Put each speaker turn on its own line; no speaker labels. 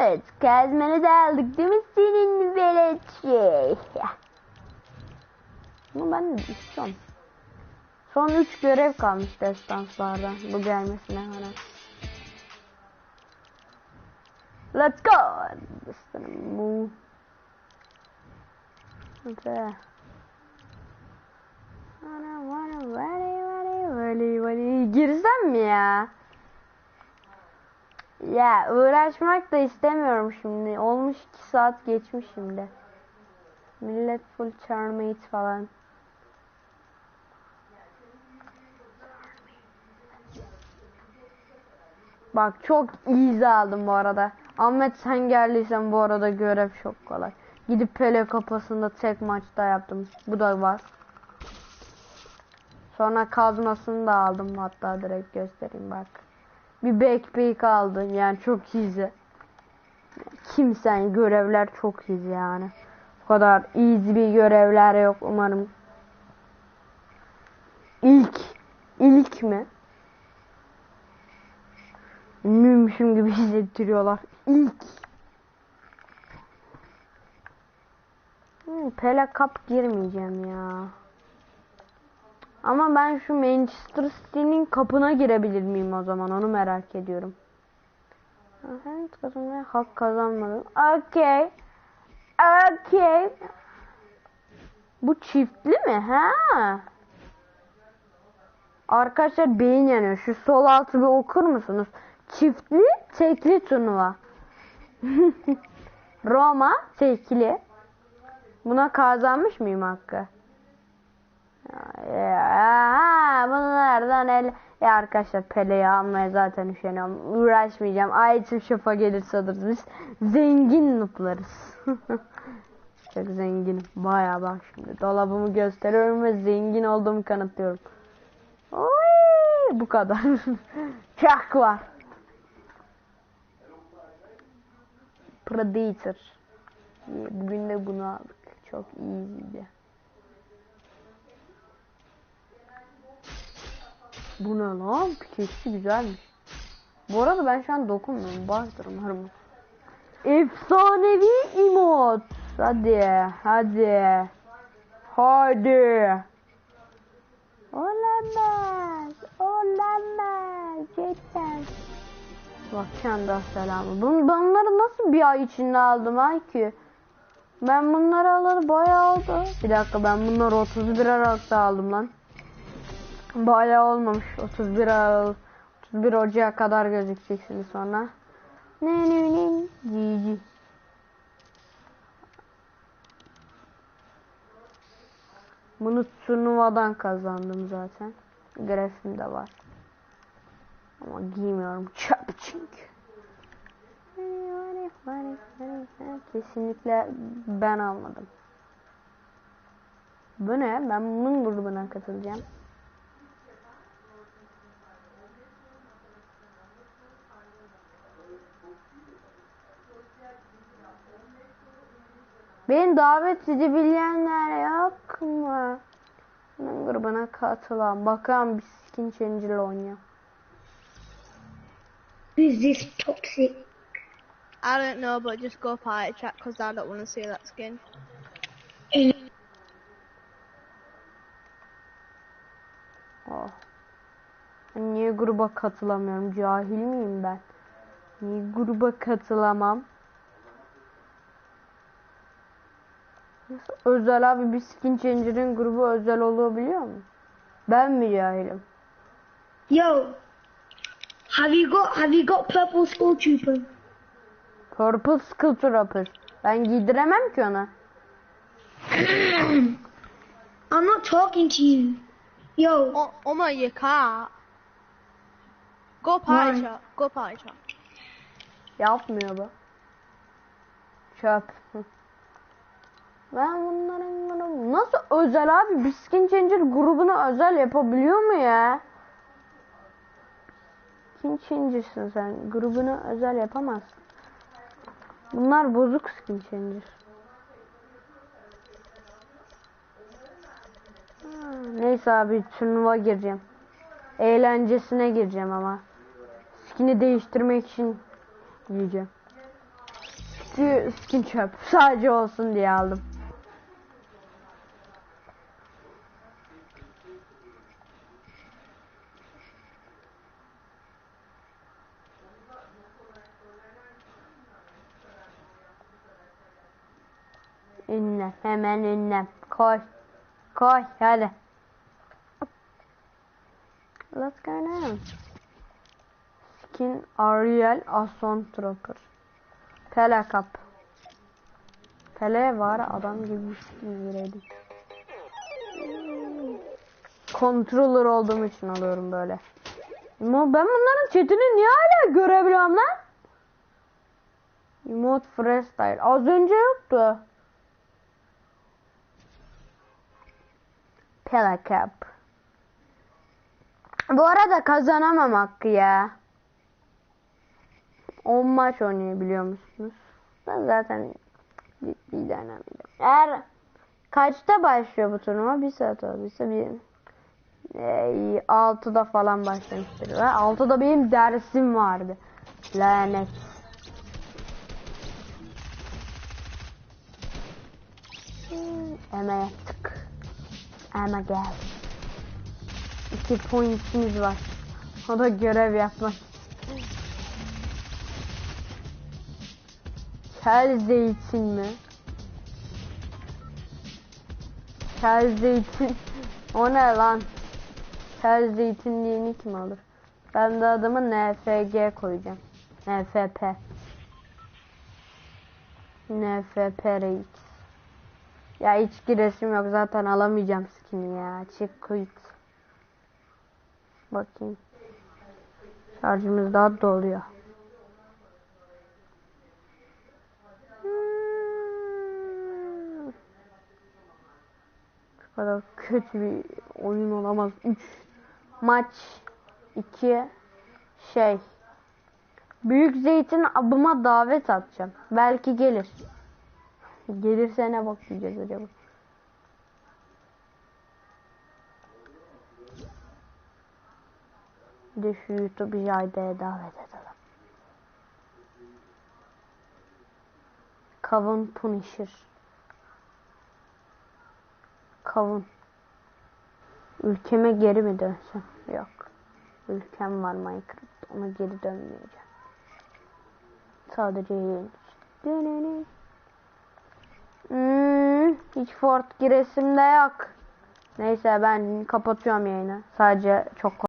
Evet, kazmanı da aldık değil mi senin velet şey? Ben de istiyorum. Son 3 görev kalmış destanslarda bu gelmesine rağmen. Let's go! Destanım bu. Okay. Vara vara vara vara vara. Girsem mi ya? Ya uğraşmak da istemiyorum şimdi. Olmuş 2 saat geçmiş şimdi. Millet full charmate falan. Bak çok easy aldım bu arada. Ahmet sen geldiysen bu arada görev çok kolay. Gidip Pele kapasında tek maçta yaptım. Bu da var. Sonra kazmasını da aldım hatta direkt göstereyim bak. Bir backpack aldı yani çok easy. Kimsen görevler çok easy yani. Bu kadar easy bir görevler yok umarım. İlk ilk mi? Ünlüymüşüm gibi hissettiriyorlar. İlk. Hmm, Pele Cup girmeyeceğim ya. Ama ben şu Manchester City'nin kapına girebilir miyim o zaman onu merak ediyorum. Henüz kazanmaya hak kazanmadım. Okey. Okey. Bu çiftli mi? Ha? Arkadaşlar beyin yanıyor. Şu sol altı bir okur musunuz? Çiftli, tekli turnuva. Roma tekli. Buna kazanmış mıyım hakkı? Ya, bunlardan el... Ya arkadaşlar Pele'yi almaya zaten üşeniyorum. Uğraşmayacağım. Ayetüm şafa gelirse alırız. Biz zengin nuplarız. Çok zenginim. Baya bak şimdi. Dolabımı gösteriyorum ve zengin olduğumu kanıtlıyorum. Oy, bu kadar. Çak var. Predator. Bugün de bunu aldık. Çok iyiydi. Bu ne lan? Pikeksi güzelmiş. Bu arada ben şu an dokunmuyorum. Vardır umarım. Efsanevi emot. Hadi. Hadi. Hadi. Olamaz. Olamaz. Cidden. Bak kendi selamı. Bunları nasıl bir ay içinde aldım ha ki? Ben bunları alalı bayağı oldu. Bir dakika ben bunları 31 Aralık'ta aldım lan. Bayağı olmamış. 31 Aralık. 31 Ocağı kadar gözükeceksiniz sonra. Ne ne ne. GG. Bunu turnuvadan kazandım zaten. Grafim de var. Ama giymiyorum. Çöp çünkü. Kesinlikle ben almadım. Bu ne? Ben bunun grubuna katılacağım. Beni davet edebilenler yok mu? Bunun grubuna katılan. Bakalım bir skin changer oynuyor.
Who's this toxic?
I don't know, but just go party chat because I don't want to see that skin.
Oh. Ben niye gruba katılamıyorum? Cahil miyim ben? Niye gruba katılamam? Özel abi bir skin changer'ın grubu özel olabiliyor mu? Ben mi cahilim?
Yo, have you got have you got purple skull trooper?
Purple Skull Trooper. Ben giydiremem ki ona.
I'm not talking to you. Yo,
Oh, oh my, you can't. Go chat. Go chat.
Yapmıyor bu. Çöp. Ben bunların bunu nasıl özel abi? Bir skin changer grubunu özel yapabiliyor mu ya? Skin changer'sın sen. Grubunu özel yapamazsın. Bunlar bozuk skin changer. Ha, Neyse abi turnuva gireceğim. Eğlencesine gireceğim ama. Skin'i değiştirmek için giyeceğim. Şu skin çöp. Sadece olsun diye aldım. Ünlem. Hemen ünlem. Koy. Koy hadi. Let's go now. Skin Ariel Asson Trooper. Pele kap. Pele var adam gibi bir skin vereydim. Controller olduğum için alıyorum böyle. Ama ben bunların chatini niye hala görebiliyorum lan? Emote Freestyle. Az önce yoktu. Pela Cup. Bu arada kazanamam hakkı ya. 10 maç oynayabiliyor musunuz? Ben zaten ciddi denemeyeceğim. Eğer kaçta başlıyor bu turnuva? Bir saat olduysa bir e, 6'da falan başlamıştır. Ve 6'da benim dersim vardı. Lanet. Hmm, Eme Eme gel. İki pointimiz var. O da görev yapmak. Kel zeytin mi? Kel zeytin. O ne lan? Kel zeytinliğini kim alır? Ben de adımı NFG koyacağım. NFP. NFP reis. Ya hiç giresim yok zaten alamayacağım skin'i ya. Çık quit. Bakayım. Şarjımız daha doluyor. Hmm. Bu kadar kötü bir oyun olamaz. 3 maç 2 şey Büyük Zeytin abıma davet atacağım. Belki gelir. Gelirse ne bakacağız acaba? Bir de şu YouTube Jayde'ye davet edelim. Kavun Punisher. Kavun. Ülkeme geri mi dönsem? Yok. Ülkem var Minecraft. Ona geri dönmeyeceğim. Sadece yayın için. Hmm, hiç Fort giresim de yok. Neyse ben kapatıyorum yayını. Sadece çok